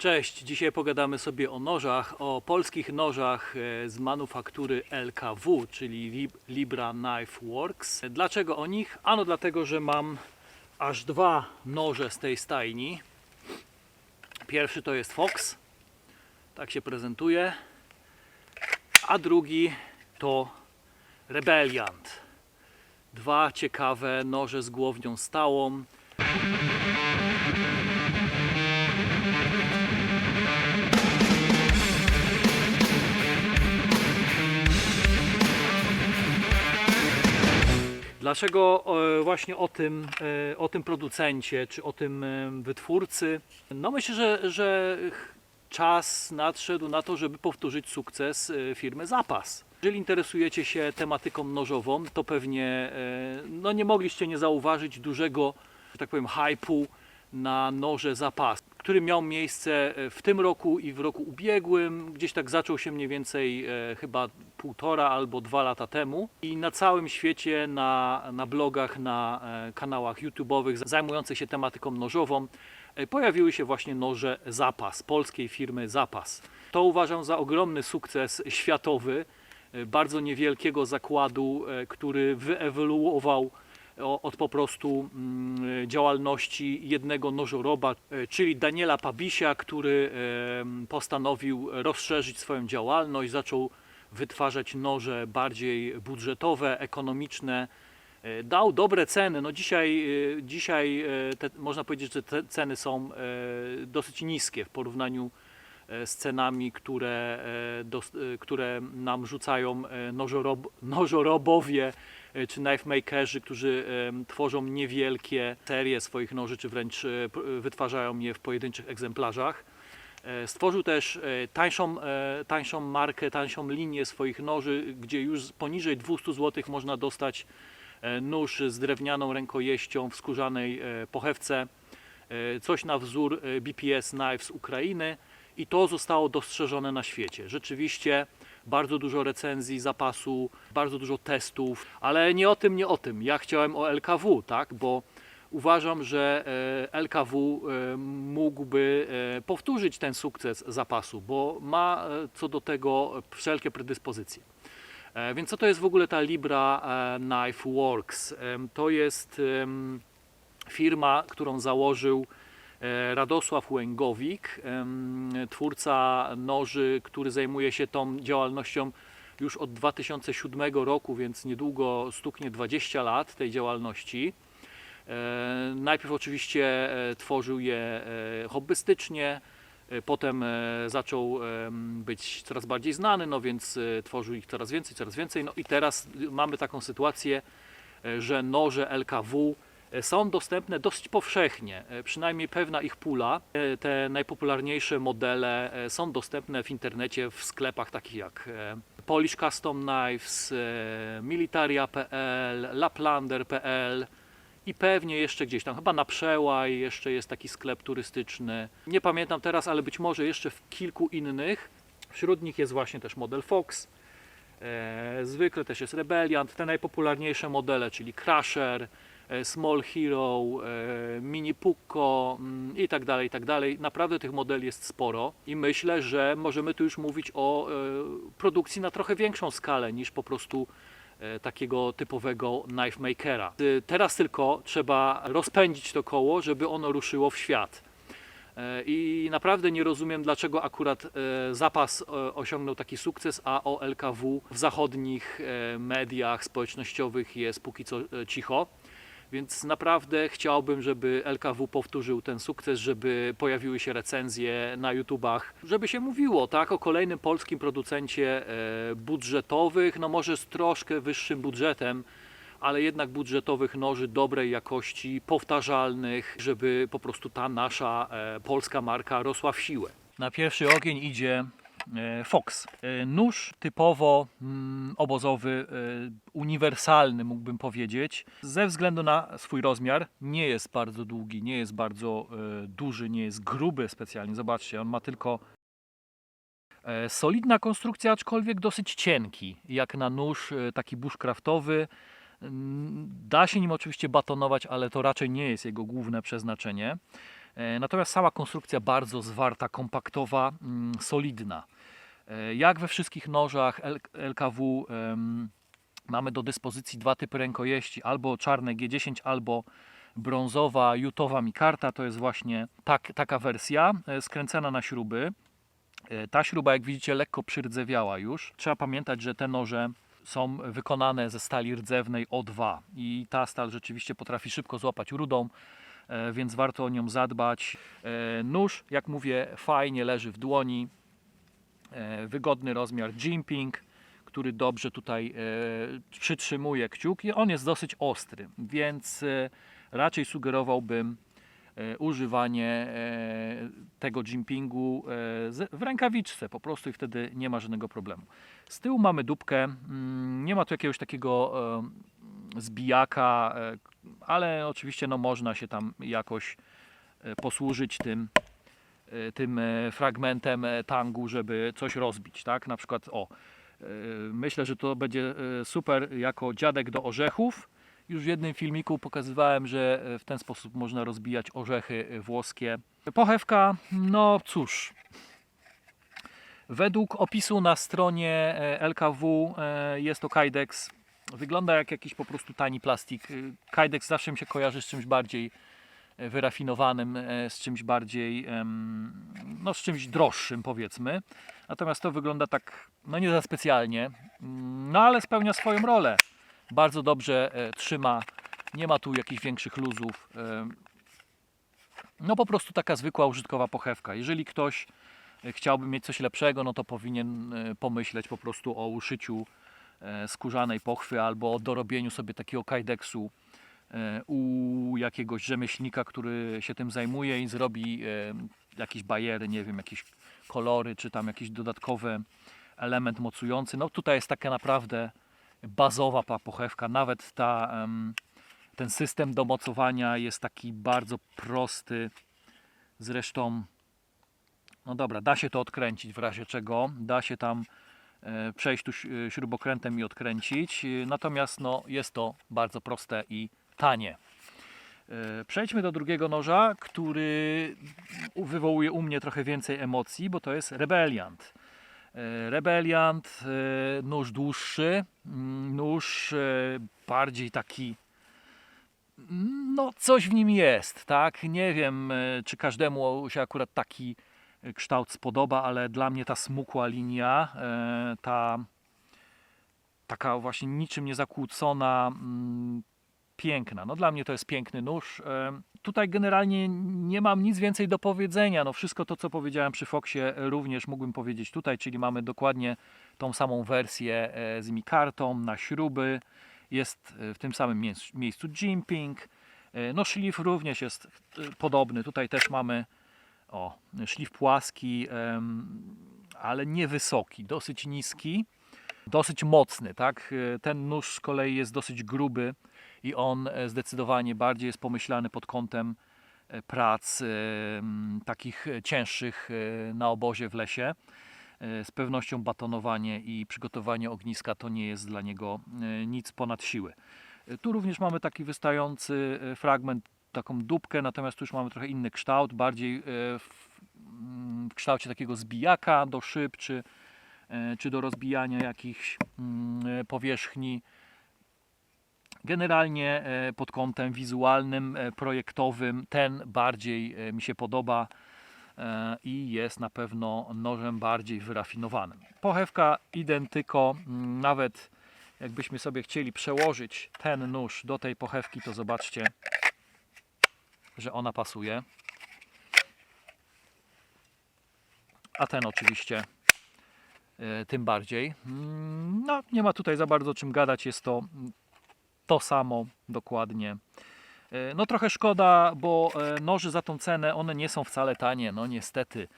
Cześć, dzisiaj pogadamy sobie o nożach, o polskich nożach e, z manufaktury LKW, czyli Lib- Libra Knife Works. Dlaczego o nich? Ano dlatego, że mam aż dwa noże z tej stajni. Pierwszy to jest Fox, tak się prezentuje, a drugi to Rebelliant. Dwa ciekawe noże z głownią stałą. Dlaczego e, właśnie o tym, e, o tym producencie, czy o tym e, wytwórcy? No myślę, że, że czas nadszedł na to, żeby powtórzyć sukces firmy Zapas. Jeżeli interesujecie się tematyką nożową, to pewnie no nie mogliście nie zauważyć dużego, że tak powiem, hypu na noże Zapas, który miał miejsce e, w tym roku i w roku ubiegłym. Gdzieś tak zaczął się mniej więcej e, chyba półtora albo dwa lata temu. I na całym świecie, na, na blogach, na e, kanałach YouTube'owych zajmujących się tematyką nożową, pojawiły się właśnie noże Zapas, polskiej firmy Zapas. To uważam za ogromny sukces światowy, bardzo niewielkiego zakładu, który wyewoluował od po prostu mm, działalności jednego nożoroba, e, czyli Daniela Pabisia, który em, postanowił rozszerzyć swoją działalność, zaczął wytwarzać noże bardziej budżetowe, ekonomiczne. E, Dał dobre ceny. No dzisiaj, e, dzisiaj e, te, można powiedzieć, że te ceny są e, dosyć niskie w porównaniu e, z cenami, które, e, e, które nam rzucają e, nożorob, nożorobowie e, czy knife makerzy, którzy tworzą niewielkie serie swoich noży, czy wręcz e, p- wytwarzają je w pojedynczych egzemplarzach. E, Stworzył też e, tańszą, e, tańszą markę, tańszą linię swoich noży, gdzie już poniżej 200 zł można dostać e, nóż z drewnianą rękojeścią w skórzanej e, pochewce, e, coś na wzór e, BPS Knife z Ukrainy i to zostało dostrzeżone na świecie. Rzeczywiście bardzo dużo recenzji zapasu, bardzo dużo testów, ale nie o tym, nie o tym. Ja chciałem o LKW, tak, bo uważam, że e, LKW e, mógłby e, powtórzyć ten sukces zapasu, bo ma co do tego wszelkie predyspozycje. Więc co to jest w ogóle ta Libra Knife Works? To jest firma, którą założył Radosław Łęgowik, twórca noży, który zajmuje się tą działalnością już od 2007 roku, więc niedługo stuknie 20 lat tej działalności. E, Najpierw oczywiście e, tworzył je e, hobbystycznie, e, potem e, zaczął być coraz bardziej znany, no więc e, tworzył ich coraz więcej, coraz więcej. No i teraz mamy taką sytuację, e, że noże LKW e, są dostępne dosyć powszechnie, e, przynajmniej pewna ich pula. E, Te najpopularniejsze modele e, są dostępne w internecie w sklepach takich jak e, Polish Custom Knives, e, Militaria.pl, Laplander.pl i pewnie jeszcze gdzieś tam, chyba na Przełaj jeszcze jest taki sklep turystyczny. Nie pamiętam teraz, ale być może jeszcze w kilku innych. Wśród nich jest właśnie też model Fox. E, zwykle też jest Rebelliant, te najpopularniejsze modele, czyli Crusher, e, Small Hero, e, Mini Pucco mm, i tak dalej, i tak dalej. Naprawdę tych modeli jest sporo i myślę, że możemy tu już mówić o e, produkcji na trochę większą skalę niż po prostu e, takiego typowego knife makera. Y, Teraz tylko trzeba rozpędzić to koło, żeby ono ruszyło w świat. E, I naprawdę nie rozumiem, dlaczego akurat e, zapas e, osiągnął taki sukces, a o LKW w zachodnich e, mediach społecznościowych jest póki co e, cicho. Więc naprawdę chciałbym, żeby LKW powtórzył ten sukces, żeby pojawiły się recenzje na YouTubach, żeby się mówiło tak o kolejnym polskim producencie e, budżetowych, no może z troszkę wyższym budżetem, ale jednak budżetowych noży dobrej jakości, powtarzalnych, żeby po prostu ta nasza e, polska marka rosła w siłę. Na pierwszy ogień idzie Fox. E, Nóż typowo mm, obozowy, e, uniwersalny mógłbym powiedzieć. Ze względu na swój rozmiar nie jest bardzo długi, nie jest bardzo e, duży, nie jest gruby specjalnie. Zobaczcie, on ma tylko e, solidna konstrukcja, aczkolwiek dosyć cienki, jak na nóż e, taki bushcraftowy. Mm, Da się nim oczywiście batonować, ale to raczej nie jest jego główne przeznaczenie. E, Natomiast sama konstrukcja bardzo zwarta, kompaktowa, mm, solidna. E, Jak we wszystkich nożach LKW mamy do dyspozycji dwa typy rękojeści, albo czarne G10, albo brązowa jutowa mikarta. To jest właśnie tak, taka wersja, e, skręcana na śruby. Ta śruba, jak widzicie, lekko przyrdzewiała już. Trzeba pamiętać, że te noże są wykonane ze stali rdzewnej O2 i ta stal rzeczywiście potrafi szybko złapać rudą, więc warto o nią zadbać. E, Nóż, jak mówię, fajnie leży w dłoni, e, wygodny rozmiar jimping, który dobrze tutaj e, przytrzymuje kciuk i on jest dosyć ostry, więc e, raczej sugerowałbym e, używanie e, tego jimpingu e, w rękawiczce po prostu i wtedy nie ma żadnego problemu. Z tyłu mamy dupkę, mm, nie ma tu jakiegoś takiego e, zbijaka, e, ale oczywiście no, można się tam jakoś e, posłużyć tym, e, tym fragmentem tangu, żeby coś rozbić, tak? Na przykład o, myślę, że to będzie super jako dziadek do orzechów. Już w jednym filmiku pokazywałem, że w ten sposób można rozbijać orzechy włoskie. Pochewka, no cóż, według opisu na stronie LKW jest to Kydex. Wygląda jak jakiś po prostu tani plastik. Kydex zawsze mi się kojarzy z czymś bardziej e, wyrafinowanym, e, z czymś bardziej, no z czymś droższym powiedzmy. Natomiast to wygląda tak, no nie za specjalnie, Mm, no ale spełnia swoją rolę. Bardzo dobrze e, trzyma, nie ma tu jakichś większych luzów. No po prostu taka zwykła użytkowa pochewka. Jeżeli ktoś chciałby mieć coś lepszego, no to powinien pomyśleć po prostu o uszyciu skórzanej pochwy albo o dorobieniu sobie takiego kajdeksu e, u jakiegoś rzemieślnika, który się tym zajmuje i zrobi e, jakieś bajery, nie wiem, jakieś kolory, czy tam jakiś dodatkowy element mocujący. No tutaj jest taka naprawdę bazowa pochewka, nawet ta, ten system do mocowania jest taki bardzo prosty. Zresztą, no dobra, da się to odkręcić w razie czego, da się tam e, przejść tu e, śrubokrętem i odkręcić, e, natomiast no, jest to bardzo proste i tanie. E, Przejdźmy do drugiego noża, który wywołuje u mnie trochę więcej emocji, bo to jest Rebeliant. E, Rebeliant, e, nóż dłuższy, mm, nóż e, bardziej taki, mm, no coś w nim jest, tak? Nie wiem, e, czy każdemu się akurat taki e, kształt spodoba, ale dla mnie ta smukła linia, e, ta taka właśnie niczym niezakłócona, mm, piękna. No dla mnie to jest piękny nóż. E, Tutaj generalnie nie mam nic więcej do powiedzenia. No wszystko to, co powiedziałem przy Foxie, również mógłbym powiedzieć tutaj, czyli mamy dokładnie tą samą wersję e, z mikartą na śruby. Jest w tym samym miejscu, jimping. No szlif również jest podobny. Tutaj też mamy o, szlif płaski, ale niewysoki, dosyć niski, dosyć mocny, tak? Ten nóż z kolei jest dosyć gruby i on e, zdecydowanie bardziej jest pomyślany pod kątem e, prac e, takich cięższych na obozie w lesie. Z pewnością batonowanie i przygotowanie ogniska to nie jest dla niego nic ponad siły. Tu również mamy taki wystający fragment, taką dupkę, natomiast tu już mamy trochę inny kształt, bardziej e, w, mm, w kształcie takiego zbijaka do szyb, czy, e, czy do rozbijania jakichś mm, e, powierzchni. Generalnie pod kątem wizualnym, projektowym ten bardziej mi się podoba i jest na pewno nożem bardziej wyrafinowanym. Pochewka identyko, mm, nawet jakbyśmy sobie chcieli przełożyć ten nóż do tej pochewki, to zobaczcie, że ona pasuje. A ten oczywiście e, tym bardziej. Mm, No, nie ma tutaj za bardzo czym gadać, jest to to samo dokładnie. E, No trochę szkoda, bo e, noży za tą cenę, one nie są wcale tanie, no niestety.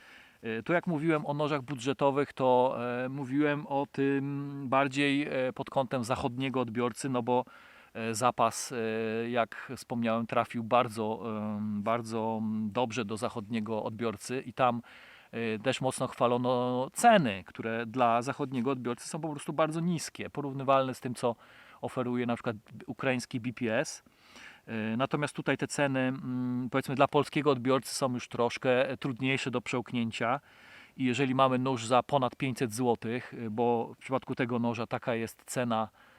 Tu jak mówiłem o nożach budżetowych, to mówiłem o tym bardziej pod kątem zachodniego odbiorcy, no bo zapas, e, jak wspomniałem, trafił bardzo, bardzo dobrze do zachodniego odbiorcy i tam e, też mocno chwalono ceny, które dla zachodniego odbiorcy są po prostu bardzo niskie, porównywalne z tym, co oferuje na przykład ukraiński BPS. E, Natomiast tutaj te ceny, mm, powiedzmy, dla polskiego odbiorcy są już troszkę e, trudniejsze do przełknięcia. I jeżeli mamy nóż za ponad 500 zł, bo w przypadku tego noża taka jest cena e,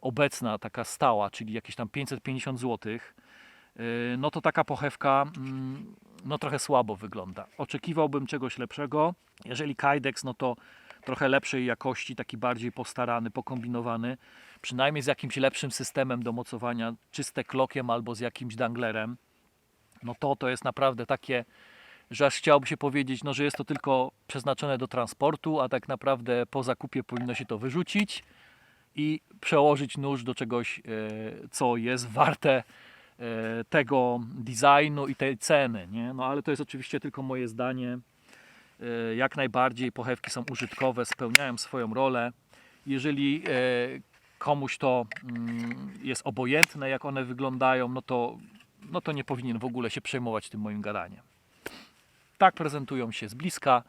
obecna, taka stała, czyli jakieś tam 550 zł, e, no to taka pochewka mm, no trochę słabo wygląda. Oczekiwałbym czegoś lepszego. Jeżeli Kydex, no to trochę lepszej jakości, taki bardziej postarany, pokombinowany, przynajmniej z jakimś lepszym systemem do mocowania, czy z teklokiem albo z jakimś danglerem. No to to jest naprawdę takie, że aż chciałoby się powiedzieć, no, że jest to tylko przeznaczone do transportu, a tak naprawdę po zakupie powinno się to wyrzucić i przełożyć nóż do czegoś, e, co jest warte e, tego designu i tej ceny. Nie? No ale to jest oczywiście tylko moje zdanie. E, Jak najbardziej pochewki są użytkowe, spełniają swoją rolę. Jeżeli komuś to mm, jest obojętne, jak one wyglądają, no to, no to nie powinien w ogóle się przejmować tym moim gadaniem. Tak prezentują się z bliska.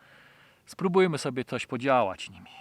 Spróbujmy sobie coś podziałać nimi.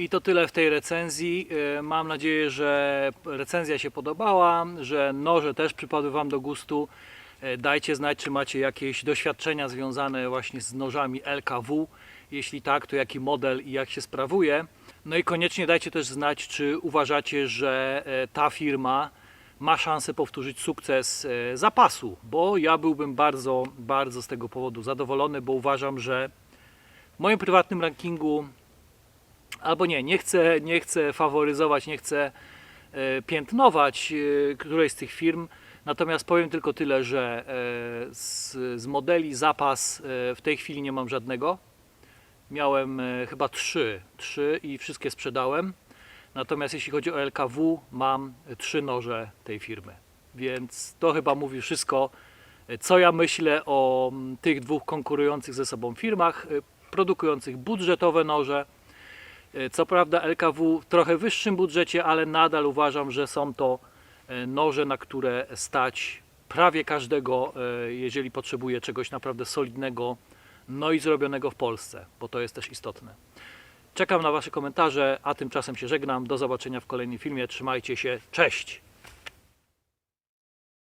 I to tyle w tej recenzji. E, Mam nadzieję, że recenzja się podobała, że noże też przypadły Wam do gustu. E, Dajcie znać, czy macie jakieś doświadczenia związane właśnie z nożami LKW. Jeśli tak, to jaki model i jak się sprawuje. No i koniecznie dajcie też znać, czy uważacie, że e, ta firma ma szansę powtórzyć sukces zapasu, bo ja byłbym bardzo, bardzo z tego powodu zadowolony, bo uważam, że w moim prywatnym rankingu albo nie, nie chcę, nie chcę faworyzować, nie chcę e, piętnować e, którejś z tych firm. Natomiast powiem tylko tyle, że e, z, z modeli zapas w tej chwili nie mam żadnego. Miałem chyba trzy, trzy i wszystkie sprzedałem. Natomiast jeśli chodzi o LKW, mam trzy noże tej firmy. Więc to chyba mówi wszystko, co ja myślę o tych dwóch konkurujących ze sobą firmach, produkujących budżetowe noże. E, Co prawda LKW w trochę wyższym budżecie, ale nadal uważam, że są to e, noże, na które stać prawie każdego, e, jeżeli potrzebuje czegoś naprawdę solidnego, no i zrobionego w Polsce, bo to jest też istotne. Czekam na Wasze komentarze, a tymczasem się żegnam. Do zobaczenia w kolejnym filmie. Trzymajcie się. Cześć!